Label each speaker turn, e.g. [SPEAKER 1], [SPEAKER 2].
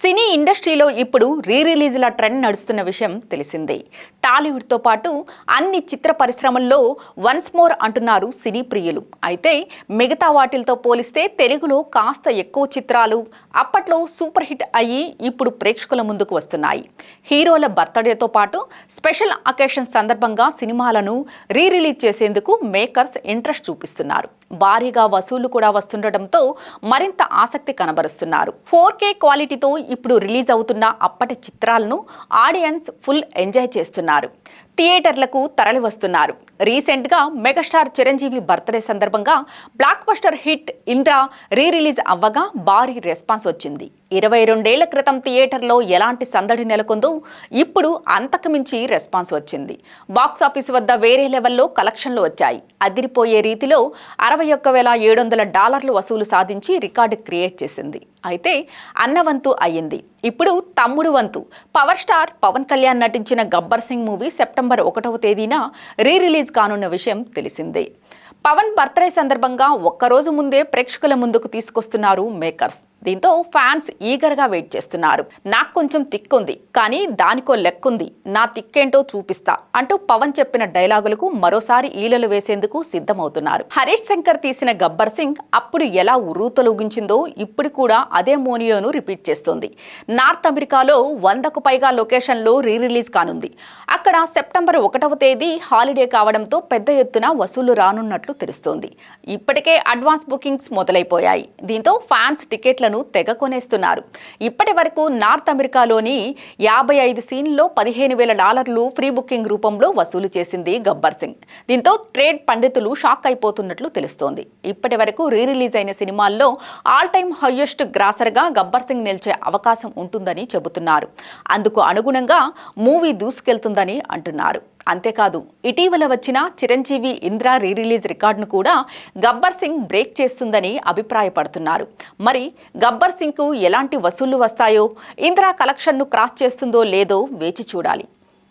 [SPEAKER 1] సినీ ఇండస్ట్రీలో ఇప్పుడు రీ రిలీజ్ల ట్రెండ్ నడుస్తున్న విషయం తెలిసిందే. టాలీవుడ్తో పాటు అన్ని చిత్ర పరిశ్రమల్లో వన్స్ మోర్ అంటున్నారు సినీ ప్రియులు. అయితే మిగతా వాటిలతో పోలిస్తే తెలుగులో కాస్త ఎక్కువ చిత్రాలు అప్పట్లో సూపర్ హిట్ అయ్యి ఇప్పుడు ప్రేక్షకుల ముందుకు వస్తున్నాయి. హీరోల బర్త్డేతో పాటు స్పెషల్ అకేషన్ సందర్భంగా సినిమాలను రీ రిలీజ్ చేసేందుకు మేకర్స్ ఇంట్రెస్ట్ చూపిస్తున్నారు. భారీగా వసూళ్ళు కూడా వస్తుండటంతో మరింత ఆసక్తి కనబరుస్తున్నారు. ఫోర్ కే క్వాలిటీతో ఇప్పుడు రిలీజ్ అవుతున్న అప్పటి చిత్రాలను ఆడియన్స్ ఫుల్ ఎంజాయ్ చేస్తున్నారు. థియేటర్లకు తరలి వస్తున్నారు రీసెంట్గా మెగాస్టార్ చిరంజీవి బర్త్డే సందర్భంగా blockbuster hit Indra re release అవ్వగా భారీ రెస్పాన్స్ వచ్చింది. ఇరవై రెండేళ్ళ క్రితం థియేటర్లో ఎలాంటి సందడి నెలకొందో ఇప్పుడు అంతకుమించి రెస్పాన్స్ వచ్చింది. బాక్స్ ఆఫీస్ వద్ద వేరే లెవెల్లో కలెక్షన్లు వచ్చాయి. అదిరిపోయే రీతిలో అరవై ఒక్క వేల ఏడు వందల డాలర్లు వసూలు సాధించి రికార్డు క్రియేట్ చేసింది. అయితే అన్నవంతు అయ్యింది. ఇప్పుడు తమ్ముడు వంతు. పవర్ స్టార్ పవన్ కళ్యాణ్ నటించిన గబ్బర్ సింగ్ మూవీ సెప్టెంబర్ ఒకటవ తేదీన రీ రిలీజ్ కానున్న విషయం తెలిసిందే. పవన్ బర్త్డే సందర్భంగా ఒక్కరోజు ముందే ప్రేక్షకుల ముందుకు తీసుకొస్తున్నారు మేకర్స్. దీంతో ఫ్యాన్స్ ఈగర్గా వెయిట్ చేస్తున్నారు. నాకు కొంచెం తిక్కుంది కానీ దానికో లెక్కుంది. నా తిక్కేంటో చూపిస్తా అంటూ పవన్ చెప్పిన డైలాగులకు మరోసారి ఈలలు వేసేందుకు సిద్ధమవుతున్నారు. హరీష్ శంకర్ తీసిన గబ్బర్ సింగ్ అప్పుడు ఎలా ఉర్రూతలూగించిందో ఇప్పుడు కూడా అదే మోనియోను రిపీట్ చేస్తుంది. నార్త్ అమెరికాలో వందకు పైగా లొకేషన్లో రీ రిలీజ్ కానుంది. అక్కడ సెప్టెంబర్ ఒకటవ తేదీ హాలిడే కావడంతో పెద్ద ఎత్తున వసూలు రానున్నట్లు తెలుస్తోంది. ఇప్పటికే అడ్వాన్స్ బుకింగ్స్ మొదలైపోయాయి. దీంతో ఫ్యాన్స్ టికెట్లను తెగ కొనేస్తున్నారు. ఇప్పటి వరకు నార్త్ అమెరికాలోని యాభై ఐదు సీన్లో పదిహేను వేల డాలర్లు ఫ్రీ బుకింగ్ రూపంలో వసూలు చేసింది గబ్బర్ సింగ్. దీంతో ట్రేడ్ పండితులు షాక్ అయిపోతున్నట్లు తెలుస్తోంది. ఇప్పటి వరకు రీ రిలీజ్ అయిన సినిమాల్లో ఆల్ టైమ్ హయ్యెస్ట్ గ్రాసర్గా గబ్బర్ సింగ్ నిలిచే అవకాశం ఉంటుందని చెబుతున్నారు. అందుకు అనుగుణంగా మూవీ దూసుకెళ్తుందని అంటున్నారు. అంతేకాదు ఇటీవల వచ్చిన చిరంజీవి ఇంద్రా రీ రిలీజ్ రికార్డును కూడా గబ్బర్ సింగ్ బ్రేక్ చేస్తుందని అభిప్రాయపడుతున్నారు. మరి గబ్బర్ సింగ్కు ఎలాంటి వసూళ్ళు వస్తాయో ఇంద్రా కలెక్షన్ను క్రాస్ చేస్తుందో లేదో వేచి చూడాలి.